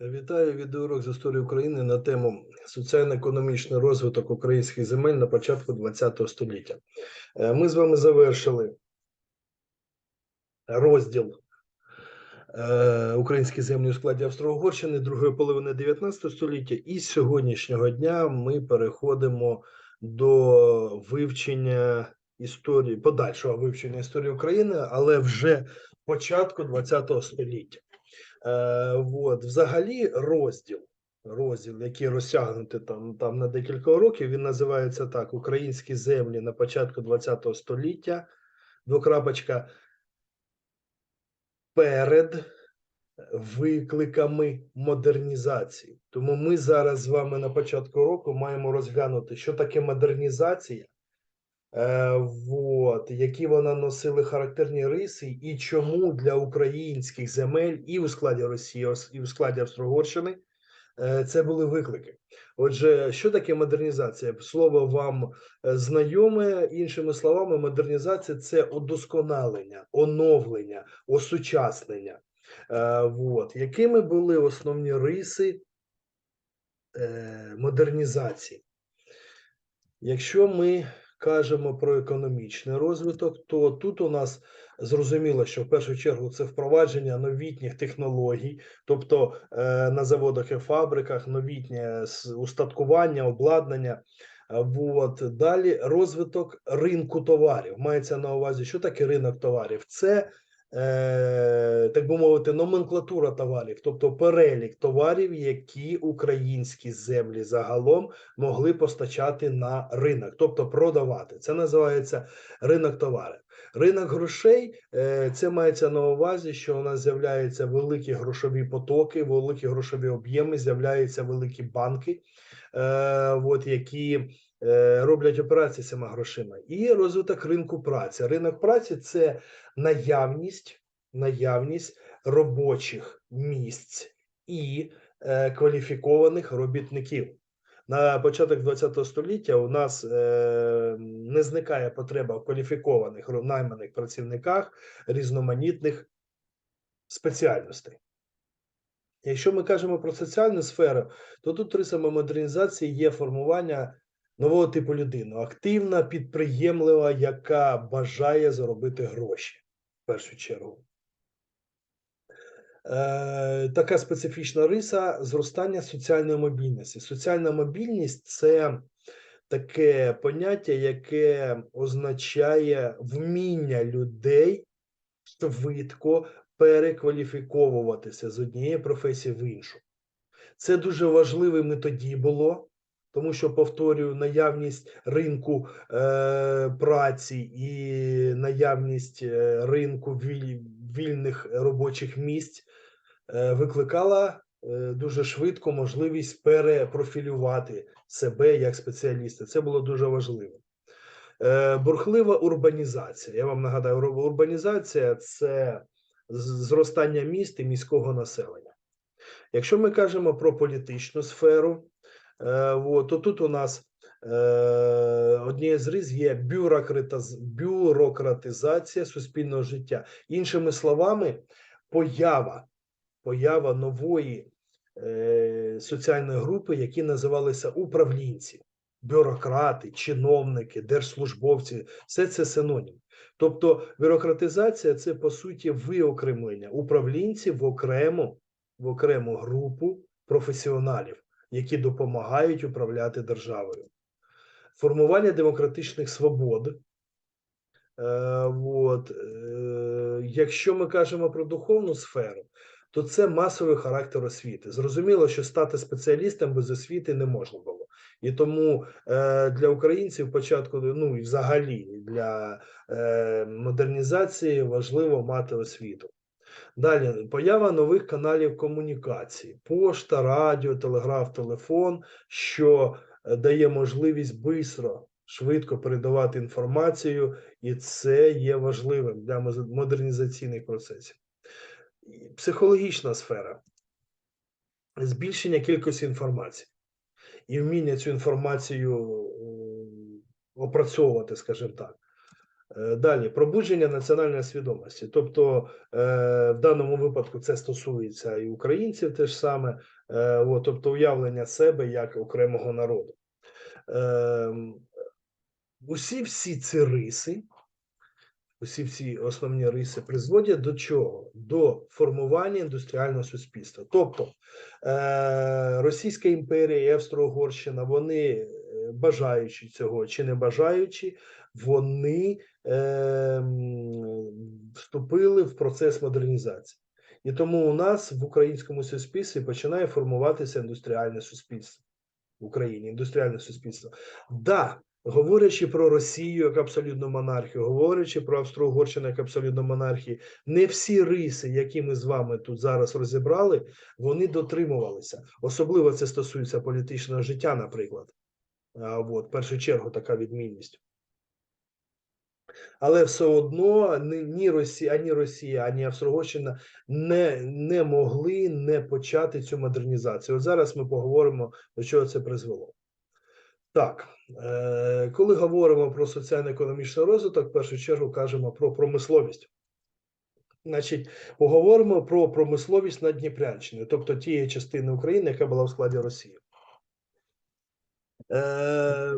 Вітаю відеоурок з історії України на тему соціально-економічний розвиток українських земель на початку ХХ століття. Е, Ми з вами завершили розділ е, Українські землі у складі Австро-Угорщини другої половини 19 століття, і з сьогоднішнього дня ми переходимо до вивчення історії, подальшого вивчення історії України, але вже початку ХХ століття. Е, от, взагалі, розділ, розділ, який розтягнутий там, там на декілька років, він називається так: Українські землі на початку ХХ століття. Двокрапочка перед викликами модернізації. Тому ми зараз з вами на початку року маємо розглянути, що таке модернізація. Е, вот, які вона носили характерні риси, і чому для українських земель і у складі Росії, і у складі Австро-Угорщини е, це були виклики. Отже, що таке модернізація? Слово вам е, знайоме. Іншими словами, модернізація це удосконалення, оновлення, осучаснення. Вот. Якими були основні риси модернізації? Якщо ми кажемо про економічний розвиток, то тут у нас зрозуміло, що в першу чергу це впровадження новітніх технологій, тобто е, на заводах і фабриках, новітнє устаткування, обладнання. От. Далі розвиток ринку товарів. Мається на увазі, що таке ринок товарів? Це, е, так би мовити, номенклатура товарів, тобто перелік товарів, які українські землі загалом могли постачати на ринок, тобто продавати. Це називається ринок товарів. Ринок грошей е, це мається на увазі, що у нас з'являються великі грошові потоки, великі грошові об'єми, з'являються великі банки, е, от, які е, роблять операції з цими грошима. І розвиток ринку праці. Ринок праці це наявність, наявність робочих місць і е, кваліфікованих робітників. На початок ХХ століття у нас е, не зникає потреба в кваліфікованих найманих працівниках різноманітних спеціальностей. Якщо ми кажемо про соціальну сферу, то тут рисами модернізації є формування нового типу людини, активна, підприємлива, яка бажає заробити гроші в першу чергу. Е, така специфічна риса зростання соціальної мобільності. Соціальна мобільність це таке поняття, яке означає вміння людей швидко перекваліфіковуватися з однієї професії в іншу. Це дуже важливим і тоді було, тому що повторюю, наявність ринку е, праці і наявність е, ринку віль, вільних робочих місць е, викликала е, дуже швидко можливість перепрофілювати себе як спеціаліста. Це було дуже важливо. Е, бурхлива урбанізація. Я вам нагадаю, урбанізація це зростання міст і міського населення. Якщо ми кажемо про політичну сферу, от, то тут у нас е, однією з рис є бюрократизація суспільного життя. Іншими словами, поява, поява нової е, соціальної групи, які називалися управлінці, бюрократи, чиновники, держслужбовці, все це синонім. Тобто бюрократизація це по суті виокремлення управлінців в окрему, в окрему групу професіоналів, які допомагають управляти державою. Формування демократичних свобод. Е, от, е, якщо ми кажемо про духовну сферу, то це масовий характер освіти. Зрозуміло, що стати спеціалістом без освіти не можна було. І тому е, для українців початку, ну і взагалі для е, модернізації важливо мати освіту. Далі поява нових каналів комунікації: пошта, радіо, телеграф, телефон, що е, дає можливість бистро, швидко передавати інформацію, і це є важливим для модернізаційних процесів. Психологічна сфера збільшення кількості інформації і вміння цю інформацію опрацьовувати, скажімо так. Е, Далі пробудження національної свідомості. Тобто, е, в даному випадку це стосується і українців теж саме, е, тобто уявлення себе як окремого народу. Е, усі всі ці риси, усі всі основні риси призводять до чого? До формування індустріального суспільства. Тобто Російська імперія і Австро-Угорщина, вони бажаючи цього чи не бажаючи, вони е, вступили в процес модернізації. І тому у нас в українському суспільстві починає формуватися індустріальне суспільство в Україні, індустріальне суспільство. Да, говорячи про Росію як абсолютну монархію, говорячи про Австро-Угорщину як абсолютну монархію, не всі риси, які ми з вами тут зараз розібрали, вони дотримувалися. Особливо це стосується політичного життя, наприклад. От, в першу чергу така відмінність. Але все одно ні, Росія, ані Росія, ані Австро-Угорщина не, не могли не почати цю модернізацію. От зараз ми поговоримо, до чого це призвело. Так, е, коли говоримо про соціально-економічний розвиток, в першу чергу кажемо про промисловість. Значить, поговоримо про промисловість на Дніпрянщині, тобто тієї частини України, яка була в складі Росії. Е,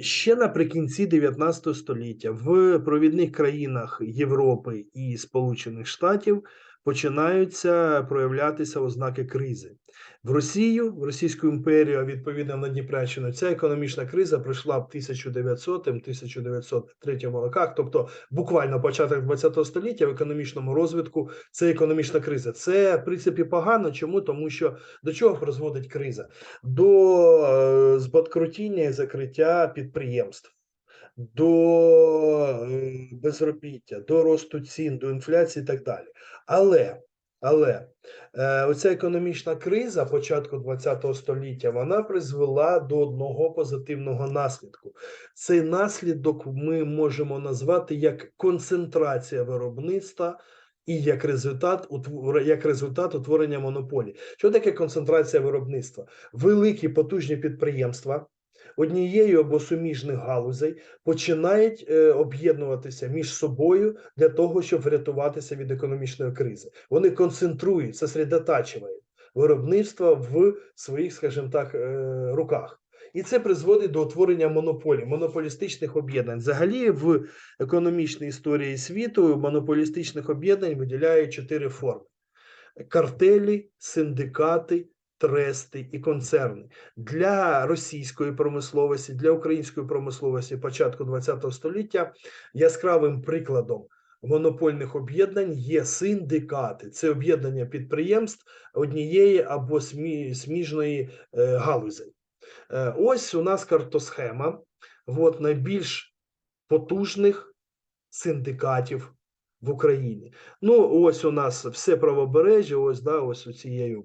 Ще наприкінці 19 століття в провідних країнах Європи і Сполучених Штатів починаються проявлятися ознаки кризи. В Росію, в Російську імперію, а відповідно на Дніпрянщину, ця економічна криза прийшла в 1900-1903 роках, тобто буквально початок 20 століття в економічному розвитку це економічна криза. Це в принципі погано. Чому? Тому що до чого призводить криза? До е, збанкрутіння і закриття підприємств. До е, безробіття, до росту цін, до інфляції і так далі. Але, але е, оця економічна криза початку ХХ століття вона призвела до одного позитивного наслідку. Цей наслідок ми можемо назвати як концентрація виробництва і як результат як результат утворення монополій. Що таке концентрація виробництва? Великі потужні підприємства однією або суміжних галузей починають е, об'єднуватися між собою для того, щоб врятуватися від економічної кризи. Вони концентрують, сосредотачують виробництво в своїх, скажімо так, е, руках. І це призводить до утворення монополій, монополістичних об'єднань. Взагалі, в економічній історії світу монополістичних об'єднань виділяють чотири форми: картелі, синдикати, трести і концерни для російської промисловості, для української промисловості початку ХХ століття яскравим прикладом монопольних об'єднань є синдикати. Це об'єднання підприємств однієї або смі- сміжної е, галузей. Е, ось у нас картосхема от, найбільш потужних синдикатів в Україні. Ну, ось у нас все правобережжя, ось да, ось у цією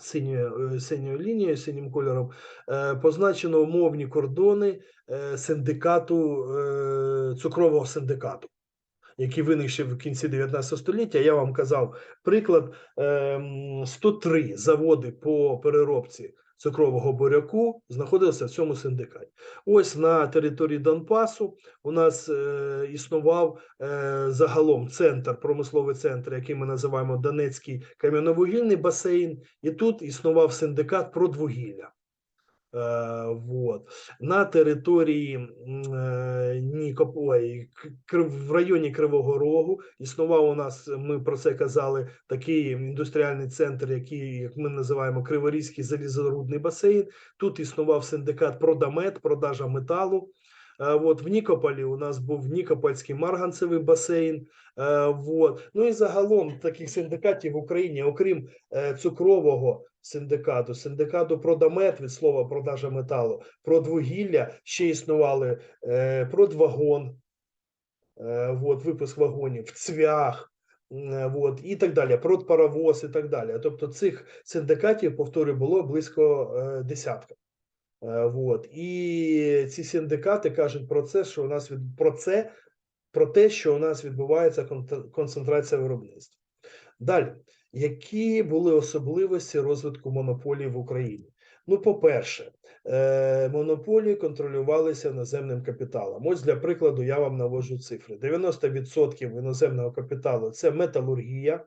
синьою, е, синьою лінією, синім кольором, е, позначено умовні кордони е, синдикату, цукрового синдикату, який виник ще в кінці 19 століття. Я вам казав приклад: ем, 103 заводи по переробці цукрового буряку знаходилися в цьому синдикаті. Ось на території Донбасу у нас е, існував е, загалом центр, промисловий центр, який ми називаємо Донецький кам'яновугільний басейн, і тут існував синдикат продвугілля. Е, вот. На території м, Нікоп... ой, К- Кри- в районі Кривого Рогу існував у нас, ми про це казали, такий індустріальний центр, який, як ми називаємо, Криворізький залізорудний басейн. Тут існував синдикат Продамет, продажа металу. Е, От в Нікополі у нас був Нікопольський марганцевий басейн. Е, Вот. Ну і загалом таких синдикатів в Україні, окрім е, цукрового синдикату, синдикату продамет від слова продажа металу, продвугілля ще існували е, продвагон, е, вот, випуск вагонів, цвях. м, Вот, і так далі, продпаровоз і так далі. Тобто цих синдикатів, повторюю, було близько е, десятка. Е, Вот. І ці синдикати кажуть про це, що у нас від про це, про те, що у нас відбувається концентрація виробництва. Далі, які були особливості розвитку монополії в Україні? Ну, по-перше, е, монополії контролювалися іноземним капіталом. Ось для прикладу я вам навожу цифри: 90% іноземного капіталу це металургія.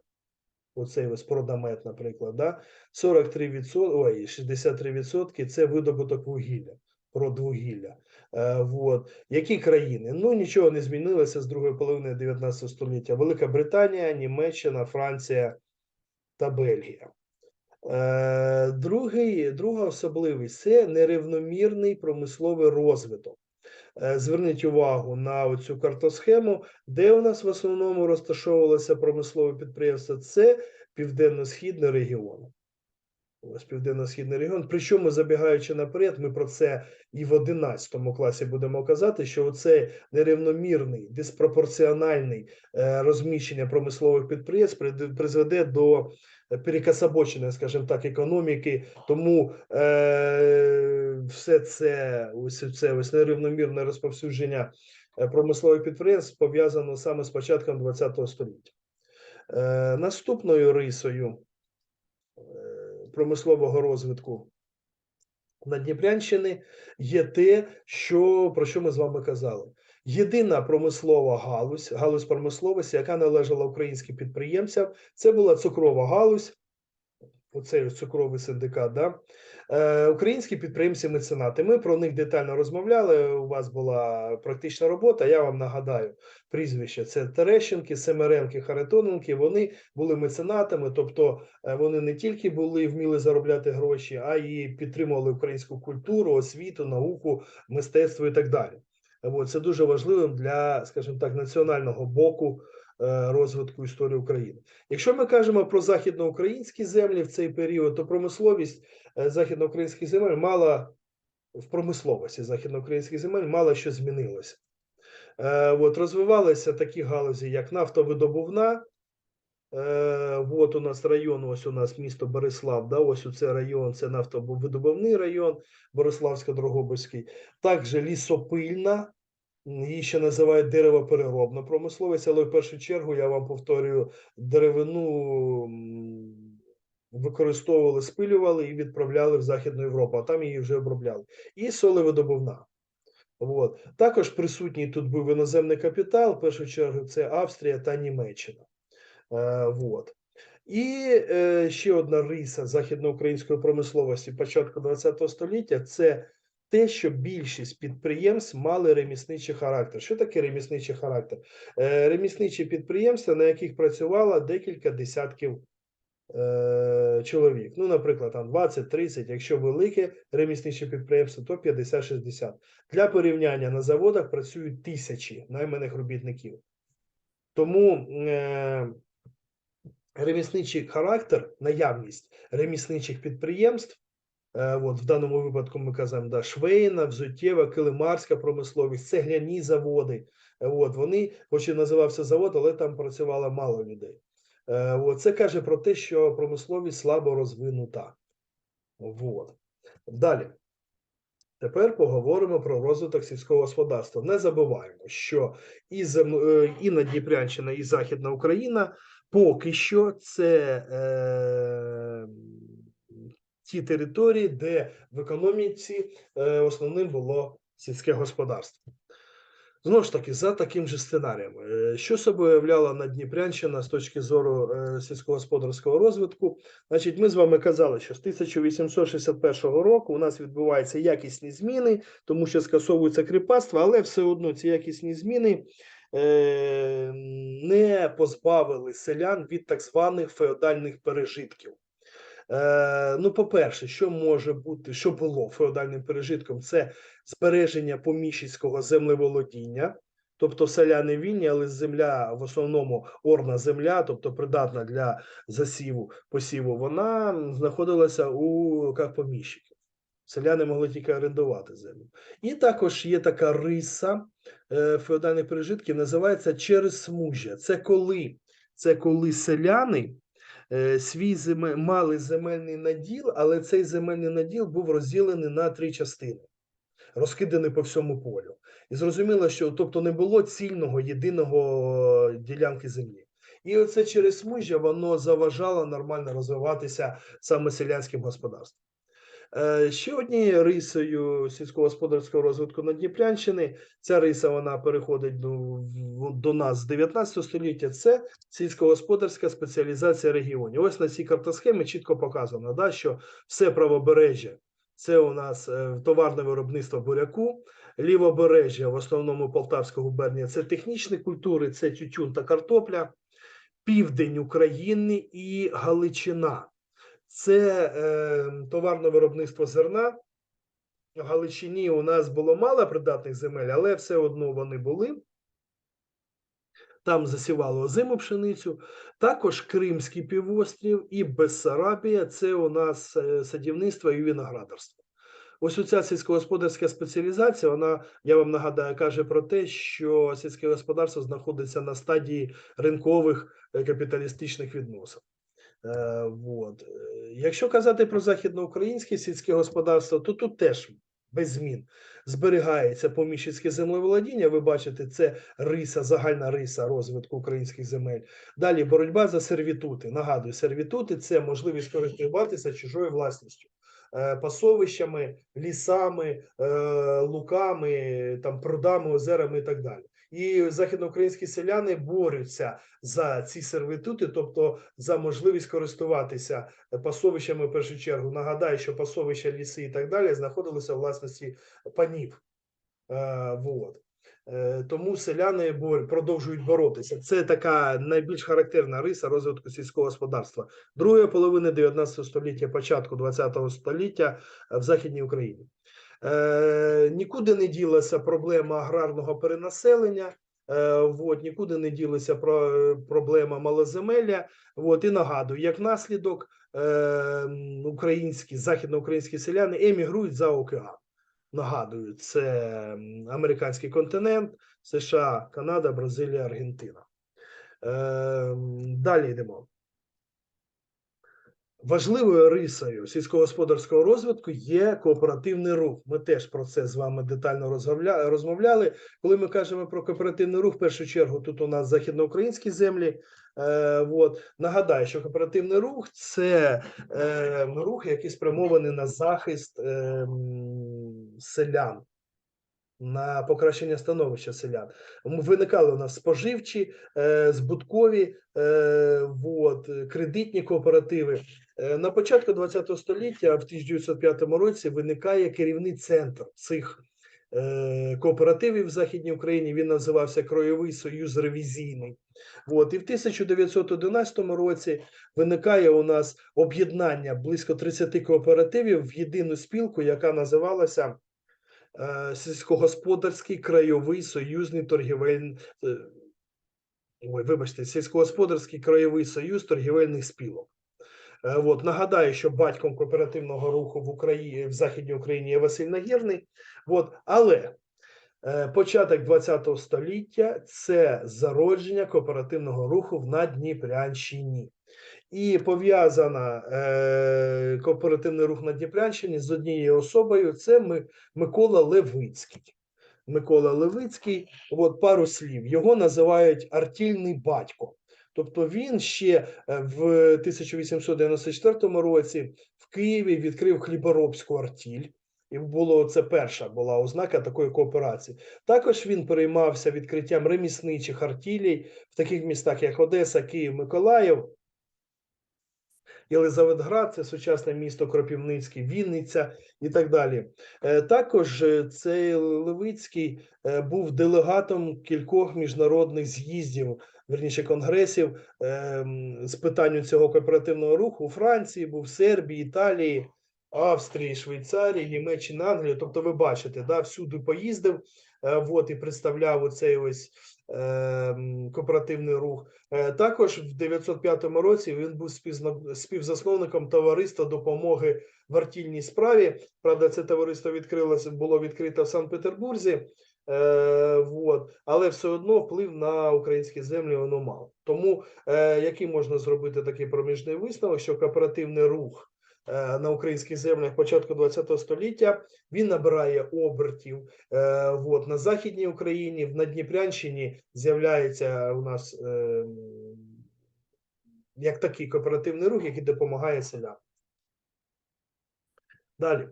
Оцей ось продамет, наприклад, да? 43%, ой, 63% це видобуток вугілля, продвугілля. Е, вот. Які країни? Ну, нічого не змінилося з другої половини 19 століття. Велика Британія, Німеччина, Франція та Бельгія. Е, Другий, друга особливість це нерівномірний промисловий розвиток. Е, Зверніть увагу на цю картосхему, де у нас в основному розташовувалося промислове підприємство. Це південно-східний регіон. Ось південно-східний регіон. Причому, забігаючи наперед, ми про це і в 11 класі будемо казати, що оце нерівномірний, диспропорціональний е, розміщення промислових підприємств призведе до перекособочення, скажімо так, економіки. Тому е, все це, ось це ось нерівномірне розповсюдження е, промислових підприємств пов'язано саме з початком ХХ століття. Е, наступною рисою промислового розвитку на Дніпрянщини є те, що про що ми з вами казали. Єдина промислова галузь, галузь промисловості, яка належала українським підприємцям, це була цукрова галузь. Оцей цукровий синдикат, да? е, українські підприємці меценати. Ми про них детально розмовляли. У вас була практична робота. Я вам нагадаю прізвища: це Терещенки, Семеренки, Харитоненки. Вони були меценатами, тобто е, вони не тільки були вміли заробляти гроші, а й підтримували українську культуру, освіту, науку, мистецтво і так далі. Це дуже важливим для, скажімо так, національного боку розвитку історії України. Якщо ми кажемо про західноукраїнські землі в цей період, то промисловість е, західноукраїнських земель мала в промисловості західноукраїнських земель мало що змінилося. Е, От розвивалися такі галузі, як нафтовидобувна. Е, от у нас район, ось у нас місто Борислав, да, ось у це район, це нафтовидобувний район, Бориславсько-Дрогобицький. Також лісопильна, її ще називають деревопереробна промисловість, але в першу чергу я вам повторюю, деревину використовували, спилювали і відправляли в Західну Європу, а там її вже обробляли. І солевидобувна. От. Також присутній тут був іноземний капітал, в першу чергу це Австрія та Німеччина. Е, вот. І е, ще одна риса західноукраїнської промисловості початку ХХ століття це те, що більшість підприємств мали ремісничий характер. Що таке ремісничий характер? Е, ремісничі підприємства, на яких працювало декілька десятків е, чоловік. Ну, наприклад, там 20-30, якщо велике ремісниче підприємство, то 50-60. Для порівняння на заводах працюють тисячі найманих робітників. Тому е, ремісничий характер, наявність ремісничих підприємств, от в даному випадку ми казали, да, швейна, взуттєва, килимарська промисловість, цегляні заводи. Е, От, вони, хоч і називався завод, але там працювало мало людей. Е, От, це каже про те, що промисловість слабо розвинута. От. Далі. Тепер поговоримо про розвиток сільського господарства. Не забуваємо, що і, зем... е, і Надніпрянщина, і Західна Україна поки що це е... ті території, де в економіці е... основним було сільське господарство. Знову ж таки, за таким же сценарієм, Е, що собою являла Надніпрянщина з точки зору е, сільськогосподарського розвитку? Значить, ми з вами казали, що з 1861 року у нас відбуваються якісні зміни, тому що скасовується кріпацтво, але все одно ці якісні зміни не позбавили селян від так званих феодальних пережитків. Е, ну, по-перше, що може бути, що було феодальним пережитком? Це збереження поміщицького землеволодіння. Тобто селяни вільні, але земля в основному орна земля, тобто придатна для засіву посіву, вона знаходилася у руках поміщиків. Селяни могли тільки орендувати землю. І також є така риса е, феодальних пережитків, називається через смужжя. Це коли, це коли селяни свій земель, мали земельний наділ, але цей земельний наділ був розділений на три частини, розкиданий по всьому полю. І зрозуміло, що тобто не було цільного єдиного ділянки землі. І оце через мужя воно заважало нормально розвиватися саме селянським господарством. Е, Ще однією рисою сільськогосподарського розвитку Надніпрянщини, ця риса вона переходить до, до нас з 19 століття. Це сільськогосподарська спеціалізація регіонів. Ось на цій картосхемі чітко показано, да, що все правобережжя це у нас е, товарне виробництво буряку, лівобережжя, в основному Полтавська губернія, це технічні культури, це тютюн та картопля, південь України і Галичина. Це е, товарне виробництво зерна. В Галичині у нас було мало придатних земель, але все одно вони були. Там засівали озиму пшеницю. Також Кримський півострів і Бессарабія це у нас е, садівництво і виноградарство. Ось оця сільськогосподарська спеціалізація, вона, я вам нагадаю, каже про те, що сільське господарство знаходиться на стадії ринкових е, капіталістичних відносин. Е, вот. Е, Якщо казати про західноукраїнське сільське господарство, то тут теж без змін зберігається поміщицьке землеволодіння. Ви бачите, це риса, загальна риса розвитку українських земель. Далі боротьба за сервітути. Нагадую, сервітути це можливість користуватися чужою власністю. е, Пасовищами, лісами, луками, там прудами, озерами і так далі. І західноукраїнські селяни борються за ці сервітути, тобто за можливість користуватися пасовищами в першу чергу. Нагадаю, що пасовища, ліси і так далі знаходилися у власності панів. Е, вот. Е, Тому селяни бор- продовжують боротися. Це така найбільш характерна риса розвитку сільського господарства. Друга половина 19 століття, початку 20 століття в Західній Україні. Е, Нікуди не ділася проблема аграрного перенаселення. Е, вот, нікуди не ділася про проблема малоземелля. От, і нагадую, як наслідок е, українські західноукраїнські селяни емігрують за океан. Нагадую, це американський континент, США, Канада, Бразилія, Аргентина. Далі йдемо. Важливою рисою сільськогосподарського розвитку є кооперативний рух. Ми теж про це з вами детально розмовля- розмовляли. Коли ми кажемо про кооперативний рух, в першу чергу тут у нас західноукраїнські землі. Е, вот. Нагадаю, що кооперативний рух це е, рух, який спрямований на захист е, селян. На покращення становища селян виникали у нас споживчі, е, збуткові, е, вот, кредитні кооперативи. Е, На початку ХХ століття, в 1905 році, виникає керівний центр цих кооперативів в Західній Україні. Він називався Кройовий Союз Ревізійний. От, і в 1911 році виникає у нас об'єднання близько 30 кооперативів в єдину спілку, яка називалася Сільськогосподарський краєвий союзний торгівельний. е, Ой, вибачте, сільськогосподарський краєвий союз торгівельних спілок. Е, От, нагадаю, що батьком кооперативного руху в Україні в Західній Україні є Василь Нагірний. От, але е, початок ХХ століття це зародження кооперативного руху в Надніпрянщині. І пов'язана е, кооперативний рух на Дніпрянщині з однією особою. Це Ми- Микола Левицький. Микола Левицький, от пару слів. Його називають артільний батько. Тобто він ще е, в 1894 році в Києві відкрив хліборобську артіль. І було це перша була ознака такої кооперації. Також він переймався відкриттям ремісничих артілей в таких містах, як Одеса, Київ, Миколаїв. Єлизаветград, це сучасне місто Кропівницький, Вінниця і так далі. Е, Також е, цей Левицький е, був делегатом кількох міжнародних з'їздів, верніше конгресів з питань цього кооперативного руху у Франції, був Сербії, Італії, Австрії, Швейцарії, Німеччині, Англії. Тобто, ви бачите, да, всюди поїздив вот, і представляв оцей ось кооперативний рух. Е, Також в 905 році він був співзасновником товариства допомоги в артільній справі. Правда, це товариство відкрилося, було відкрито в Санкт-Петербурзі. Е, вот. Але все одно вплив на українські землі воно мало. Тому е, який можна зробити такий проміжний висновок, що кооперативний рух на українських землях початку ХХ століття він набирає обертів. Е, вот. На Західній Україні, в Надніпрянщині з'являється у нас е, як такий кооперативний рух, який допомагає селянам. Далі,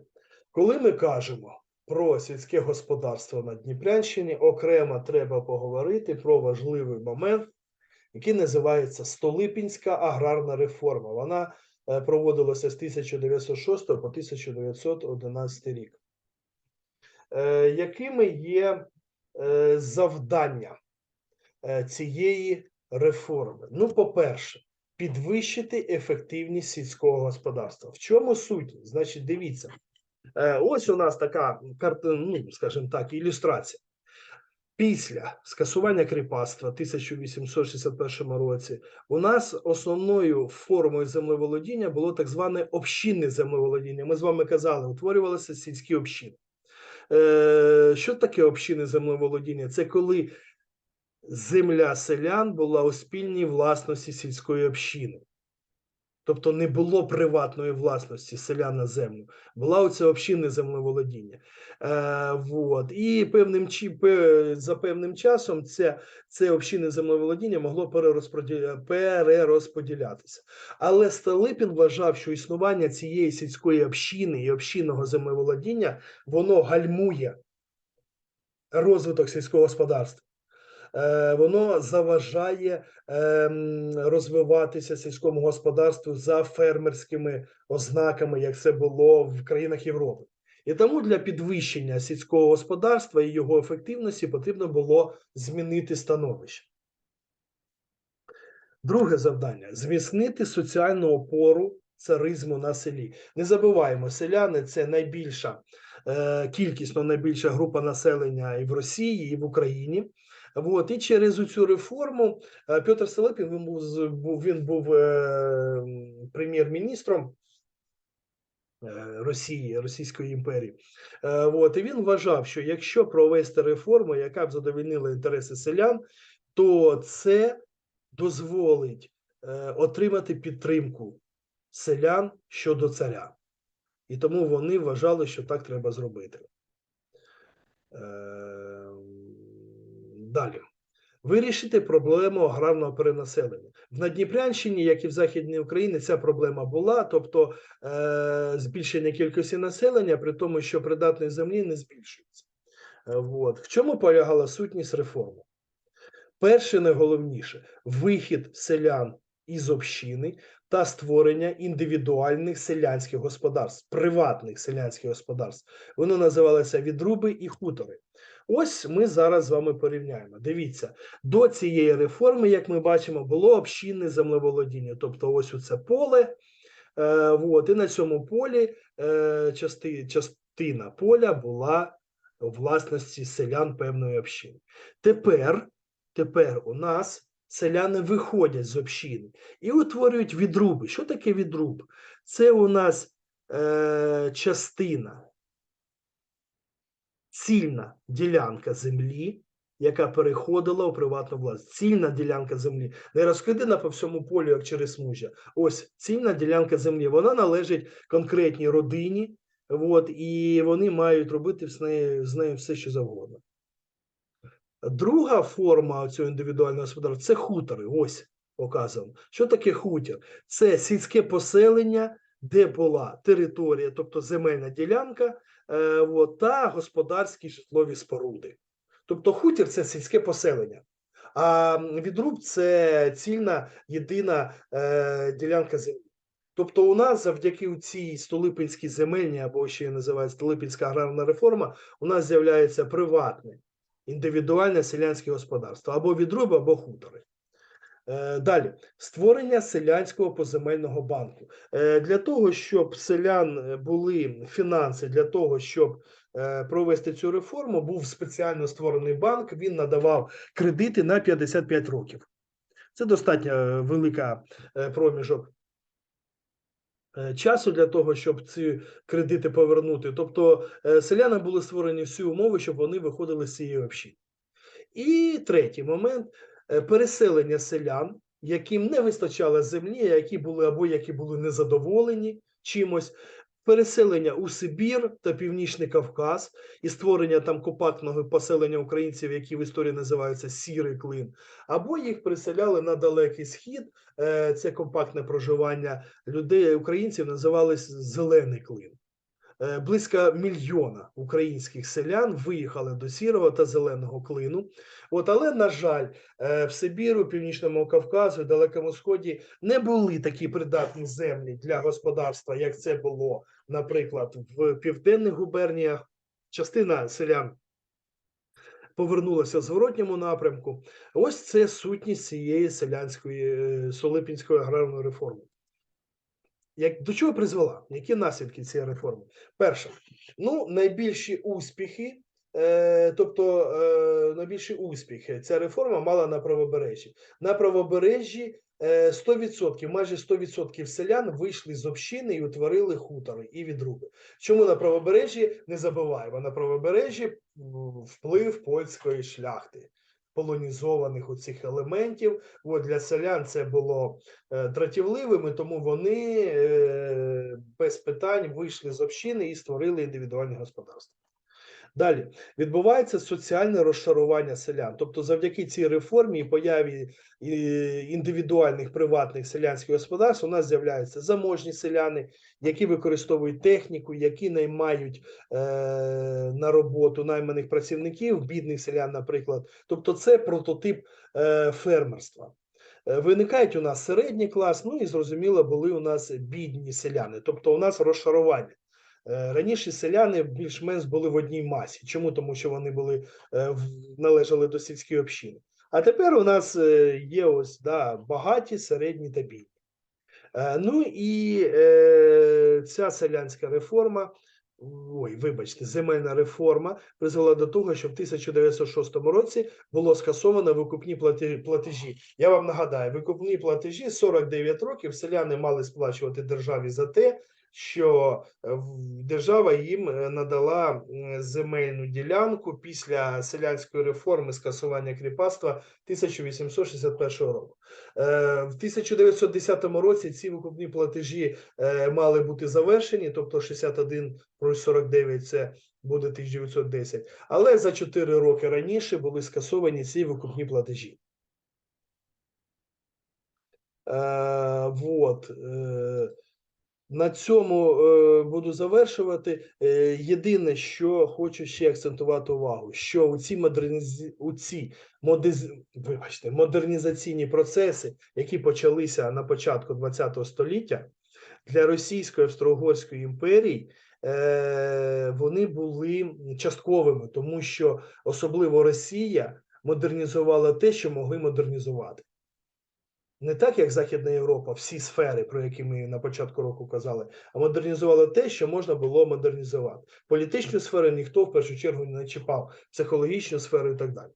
коли ми кажемо про сільське господарство на Дніпрянщині, окремо треба поговорити про важливий момент, який називається Столипінська аграрна реформа. Вона е, проводилася з 1906 по 1911 рік. Е, Якими є е, завдання цієї реформи? Ну, по-перше, підвищити ефективність сільського господарства. В чому суть? Значить, дивіться, ось у нас така ну, скажімо так, ілюстрація. Після скасування кріпацтва в 1861 році у нас основною формою землеволодіння було так зване общинне землеволодіння. Ми з вами казали, утворювалися сільські общини. Е, Що таке общинне землеволодіння? Це коли земля селян була у спільній власності сільської общини. Тобто не було приватної власності селян на землю, була оце общинне землеволодіння. Е, вот. І певним за певним часом це, це общинне землеволодіння могло перерозподіля, перерозподілятися. Але Столипін вважав, що існування цієї сільської общини і общинного землеволодіння воно гальмує розвиток сільського господарства. Е, Воно заважає ем, розвиватися сільському господарству за фермерськими ознаками, як це було в країнах Європи. І тому для підвищення сільського господарства і його ефективності потрібно було змінити становище. Друге завдання зміцнити соціальну опору царизму на селі. Не забуваємо, селяни це найбільша е, кількісно найбільша група населення і в Росії, і в Україні. От, і через цю реформу е, Петр Столипін він був, він був е, прем'єр-міністром е, Росії, Російської імперії. Е, От, і він вважав, що якщо провести реформу, яка б задовольнила інтереси селян, то це дозволить е, отримати підтримку селян щодо царя. І тому вони вважали, що так треба зробити. Далі. Вирішити проблему аграрного перенаселення. В Надніпрянщині, як і в Західній Україні, ця проблема була, тобто е, збільшення кількості населення, при тому, що придатної землі не збільшується. Е, от. В чому полягала сутність реформи? Перше, найголовніше вихід селян із общини та створення індивідуальних селянських господарств, приватних селянських господарств. Воно називалося відруби і хутори. Ось ми зараз з вами порівняємо. Дивіться, до цієї реформи, як ми бачимо, було общинне землеволодіння. Тобто, ось оце поле. Е, от, і на цьому полі е, части, частина поля була у власності селян певної общини. Тепер, тепер у нас селяни виходять з общини і утворюють відруби. Що таке відруб? Це у нас е, частина цільна ділянка землі, яка переходила у приватну власність. Цільна ділянка землі, не розкидана по всьому полю, як через смужжя. Ось цільна ділянка землі. Вона належить конкретній родині, от, і вони мають робити з нею, з нею все, що завгодно. Друга форма цього індивідуального господарства це хутори. Ось показуємо. Що таке хутір? Це сільське поселення, де була територія, тобто земельна ділянка, е, та господарські житлові споруди. Тобто хутір це сільське поселення. А відруб це цільна єдина е, ділянка землі. Тобто, у нас завдяки цій Столипинській земельній, або ще називають Столипинська аграрна реформа, у нас з'являється приватне індивідуальне селянське господарство або відруби, або хутори. Е, Далі створення селянського поземельного банку Е, для того, щоб селян е, були фінанси для того, щоб провести цю реформу, був спеціально створений банк. Він надавав кредити на 55 років. Це достатньо велика проміжок часу для того, щоб ці кредити повернути. Тобто селянам були створені всі умови, щоб вони виходили з цієї общини. І третій момент переселення селян, яким не вистачало землі, які були або які були незадоволені чимось. Переселення у Сибір та Північний Кавказ і створення там компактного поселення українців, які в історії називаються сірий клин, або їх переселяли на далекий схід. Е, Це компактне проживання людей, українців називалось зелений клин. Е, близько мільйона українських селян виїхали до сірого та зеленого клину. От, але, на жаль, е, в Сибіру, Північному Кавказу, Далекому Сході не були такі придатні землі для господарства, як це було, наприклад, в південних губерніях. Частина селян повернулася в зворотньому напрямку. Ось це сутність цієї селянської е, Солипінської аграрної реформи. Як до чого призвела? Які наслідки цієї реформи? Перше, ну найбільші успіхи, е, тобто е, найбільші успіхи ця реформа мала на правобережжі. На правобережжі е, 100%, майже 100% селян вийшли з общини і утворили хутори і відруби. Чому на правобережжі не забуваємо? На правобережжі вплив польської шляхти. Полонізованих оцих елементів, от для селян це було е, дратівливими, тому вони е, без питань вийшли з общини і створили індивідуальне господарство. Далі відбувається соціальне розшарування селян. Тобто, завдяки цій реформі і появі індивідуальних приватних селянських господарств у нас з'являються заможні селяни, які використовують техніку, які наймають е, на роботу найманих працівників, бідних селян, наприклад. Тобто, це прототип е, фермерства. Е, Виникають у нас середній клас, ну і зрозуміло, були у нас бідні селяни, тобто у нас розшарування. Е, Раніше селяни більш-менш були в одній масі. Чому? Тому що вони були е, належали до сільської общини. А тепер у нас е, є ось да, багаті, середні та бідні. Ну і е, ця селянська реформа, ой, вибачте, земельна реформа призвела до того, що в 1906 році було скасовано викупні платежі. Я вам нагадаю, викупні платежі 49 років селяни мали сплачувати державі за те, що е, держава їм е, надала земельну ділянку після селянської реформи скасування кріпацтва 1861 року. Е, В 1910 році ці викупні платежі е, мали бути завершені, тобто 61 плюс 49 – це буде 1910. Але за 4 роки раніше були скасовані ці викупні платежі. Е, вот. Е, на цьому е, буду завершувати. Е, єдине, що хочу ще акцентувати увагу, що у ці модернізі... вибачте, модернізаційні процеси, які почалися на початку ХХ століття, для Російської Австро-Угорської імперії е, вони були частковими, тому що особливо Росія модернізувала те, що могли модернізувати. Не так, як Західна Європа, всі сфери, про які ми на початку року казали, а модернізувала те, що можна було модернізувати. Політичну сферу ніхто в першу чергу не чіпав, психологічну сферу і так далі.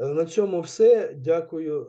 Е, На цьому все. Дякую.